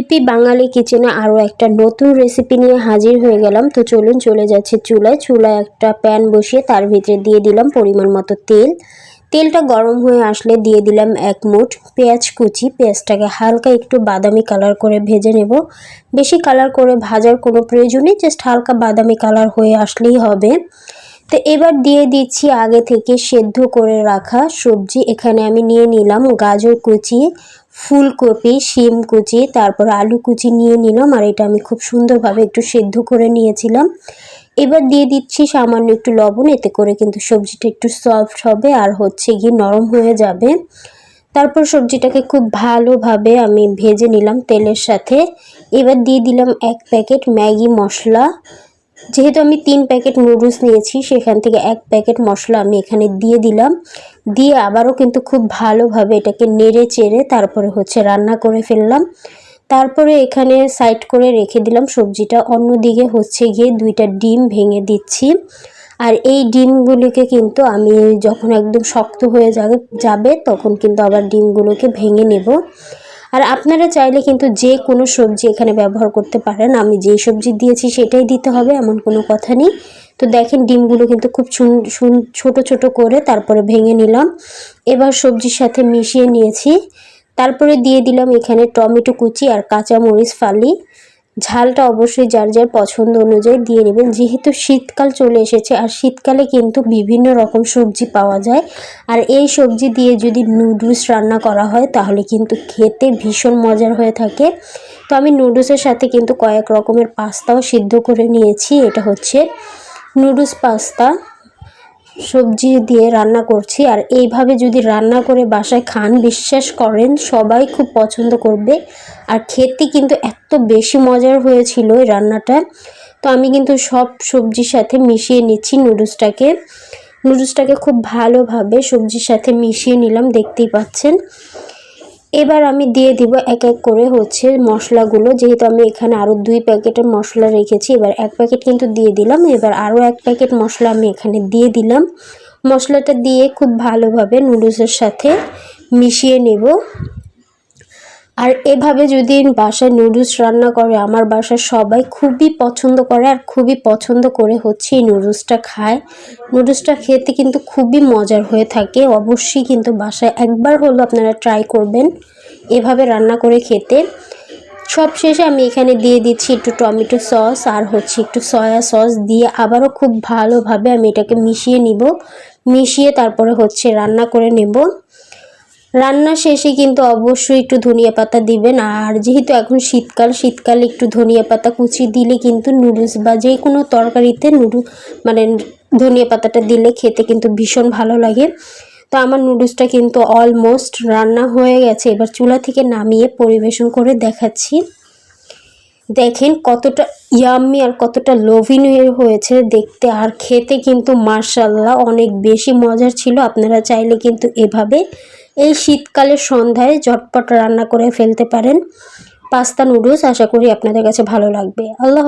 E P বাঙালি কিচেনে আরও একটা নতুন রেসিপি নিয়ে হাজির হয়ে গেলাম। তো চলুন চলে যাচ্ছে চুলায়। চুলায় একটা প্যান বসিয়ে তার ভিতরে দিয়ে দিলাম পরিমাণ মতো তেল। তেলটা গরম হয়ে আসলে দিয়ে দিলাম এক মুঠ পেঁয়াজ কুচি। পেঁয়াজটাকে হালকা একটু বাদামি কালার করে ভেজে নেব। বেশি কালার করে ভাজার কোনো প্রয়োজন নেই জাস্ট হালকা বাদামি কালার হয়ে আসলেই হবে। তো এবার দিয়ে দিচ্ছি আগে থেকে সেদ্ধ করে রাখা সবজি। এখানে আমি নিয়ে নিলাম গাজর কুচি ফুলকপি, শিম কুচি, তারপর আলু কুচি নিয়ে নিলাম আর এটা আমি খুব সুন্দরভাবে একটু সেদ্ধ করে নিয়েছিলাম। এবার দিয়ে দিচ্ছি সামান্য একটু লবণ, এতে করে কিন্তু সবজিটা একটু সফট হবে আর হচ্ছে গিয়ে নরম হয়ে যাবে। তারপর সবজিটাকে খুব ভালোভাবে আমি ভেজে নিলাম তেলের সাথে। এবার দিয়ে দিলাম এক প্যাকেট ম্যাগি মশলা। যেহেতু আমি তিন প্যাকেট নুডলস নিয়েছি, সেখান থেকে এক প্যাকেট মশলা আমি এখানে দিয়ে দিলাম। দিয়ে আবারও কিন্তু খুব ভালোভাবে এটাকে নেড়ে চেড়ে তারপরে হচ্ছে রান্না করে ফেললাম। তারপরে এখানে সাইড করে রেখে দিলাম সবজিটা। অন্যদিকে হচ্ছে গিয়ে দুইটা ডিম ভেঙে দিচ্ছি। আর এই ডিমগুলিকে কিন্তু আমি যখন একদম শক্ত হয়ে যাবে যাবে তখন কিন্তু আবার ডিমগুলোকে ভেঙে নেব। আর আপনারা চাইলে কিন্তু যে কোনো সবজি এখানে ব্যবহার করতে পারেন। আমি যেই সবজি দিয়েছি সেটাই দিতে হবে, এমন কোনো কথা নেই। তো দেখেন ডিমগুলো কিন্তু খুব ছোট ছোট করে তারপরে ভেঙে নিলাম। এবার সবজির সাথে মিশিয়ে নিয়েছি। তারপরে দিয়ে দিলাম এখানে টমেটো কুচি আর কাঁচামরিচ ফালি। ঝালটা অবশ্যই যার যার পছন্দ অনুযায়ী দিয়ে নেবেন। যেহেতু শীতকাল চলে এসেছে, আর শীতকালে কিন্তু বিভিন্ন রকম সবজি পাওয়া যায়। আর এই সবজি দিয়ে যদি নুডলস রান্না করা হয়, তাহলে কিন্তু খেতে ভীষণ মজার হয়ে থাকে। তো আমি নুডলসের সাথে কিন্তু কয়েক রকমের পাস্তাও সিদ্ধ করে নিয়েছি। এটা হচ্ছে নুডলস পাস্তা। সবজি দিয়ে রান্না করছি। আর এইভাবে যদি রান্না করে বাসায় খান, বিশ্বাস করেন, সবাই খুব পছন্দ করবে। আর খেতে কিন্তু এত বেশি মজার হয়েছিল এই রান্নাটা। তো আমি কিন্তু সব সবজির সাথে মিশিয়ে নিচ্ছি নুডলসটাকে। নুডলসটাকে খুব ভালোভাবে সবজির সাথে মিশিয়ে নিলাম, দেখতেই পাচ্ছেন। এবার আমি দিয়ে দিব এক এক করে হচ্ছে মশলাগুলো। যেহেতু আমি এখানে আরও দুই প্যাকেটের মশলা রেখেছি, এবার এক প্যাকেট কিন্তু দিয়ে দিলাম। এবার আরও এক প্যাকেট মশলা আমি এখানে দিয়ে দিলাম। মশলাটা দিয়ে খুব ভালোভাবে নুডলসের সাথে মিশিয়ে নেব। আর এভাবে যদি বাসায় নুডলস রান্না করে, আমার বাসায় সবাই খুবই পছন্দ করে আর খুবই পছন্দ করে হচ্ছে এই নুডলসটা খায়। নুডলসটা খেতে কিন্তু খুবই মজার হয়ে থাকে। অবশ্যই কিন্তু বাসায় একবার হলো আপনারা ট্রাই করবেন এভাবে রান্না করে খেতে। সব শেষে আমি এখানে দিয়ে দিচ্ছি একটু টমেটো সস আর হচ্ছে একটু সয়া সস দিয়ে আবারও খুব ভালোভাবে আমি এটাকে মিশিয়ে নিব। মিশিয়ে তারপরে হচ্ছে রান্না করে নেব। রান্না শেষে কিন্তু অবশ্যই একটু ধনিয়া পাতা দিবেন। আর যেহেতু এখন শীতকাল, শীতকালে একটু ধনিয়া পাতা কুচি দিলে কিন্তু নুডলস বা যে কোনো তরকারিতে নুডল মানে ধনিয়া পাতাটা দিলে খেতে কিন্তু ভীষণ ভালো লাগে। তো আমার নুডলসটা কিন্তু অলমোস্ট রান্না হয়ে গেছে। এবার চুলা থেকে নামিয়ে পরিবেশন করে দেখাচ্ছি। দেখেন কতটা ইয়াম্মি আর কতটা লোভিনীয় হয়েছে দেখতে। আর খেতে কিন্তু মার্শাল্লাহ অনেক বেশি মজার ছিল। আপনারা চাইলে কিন্তু এভাবে এই শীতকালের সন্ধ্যায় ঝটপট রান্না করে ফেলতে পারেন। পাস্তা নুডলস আশা করি আপনাদের কাছে ভালো লাগবে। আল্লাহ